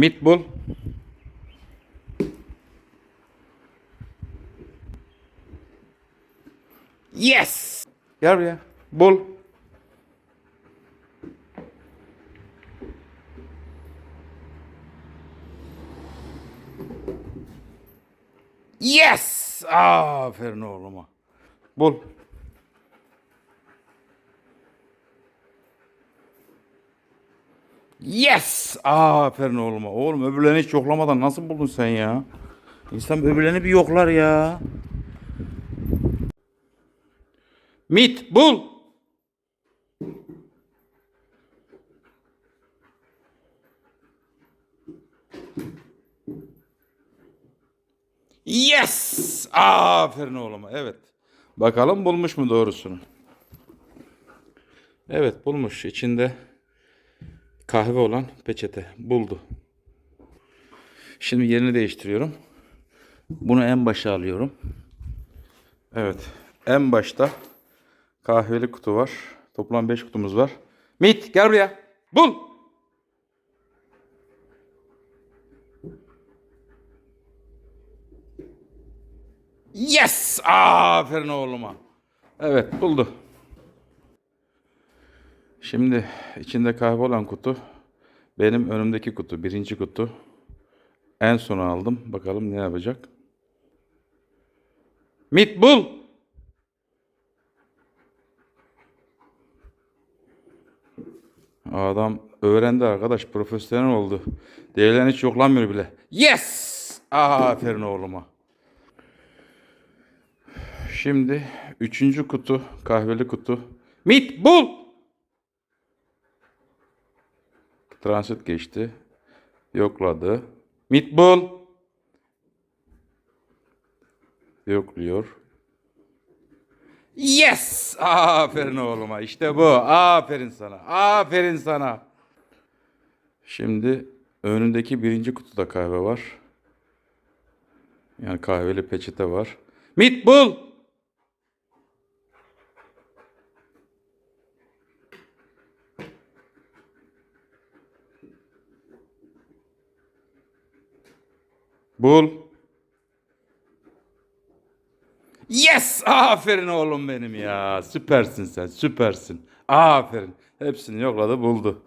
Mit bul. Yes. Gel buraya. Bul. Yes. Aferin oğluma. Bul. Yes! Aferin oğluma. Oğlum öbürlerini hiç yoklamadan nasıl buldun sen ya? İnsan öbürlerini bir yoklar ya. Mit bul. Yes! Aferin oğluma. Evet. Bakalım bulmuş mu doğrusunu? Evet bulmuş. İçinde kahve olan peçete buldu. Şimdi yerini değiştiriyorum. Bunu en başa alıyorum. Evet. En başta kahveli kutu var. Toplam 5 kutumuz var. Mit gel buraya. Bul. Yes! Aferin oğluma. Evet buldu. Şimdi içinde kahve olan kutu benim önümdeki kutu, birinci kutu. En sona aldım. Bakalım ne yapacak. Mit bul. Adam öğrendi arkadaş. Profesyonel oldu. Değerlerini hiç yoklamıyor bile. Yes! Aferin oğluma. Şimdi üçüncü kutu, kahveli kutu. Mit bul. Transit geçti. Yokladı. Mit bul. Yokluyor. Yes! Aferin oğluma. İşte bu. Aferin sana. Aferin sana. Şimdi önündeki birinci kutuda kahve var. Yani kahveli peçete var. Mit Bul. Yes! Aferin oğlum benim ya. Süpersin sen. Süpersin. Aferin. Hepsini yokladı buldu.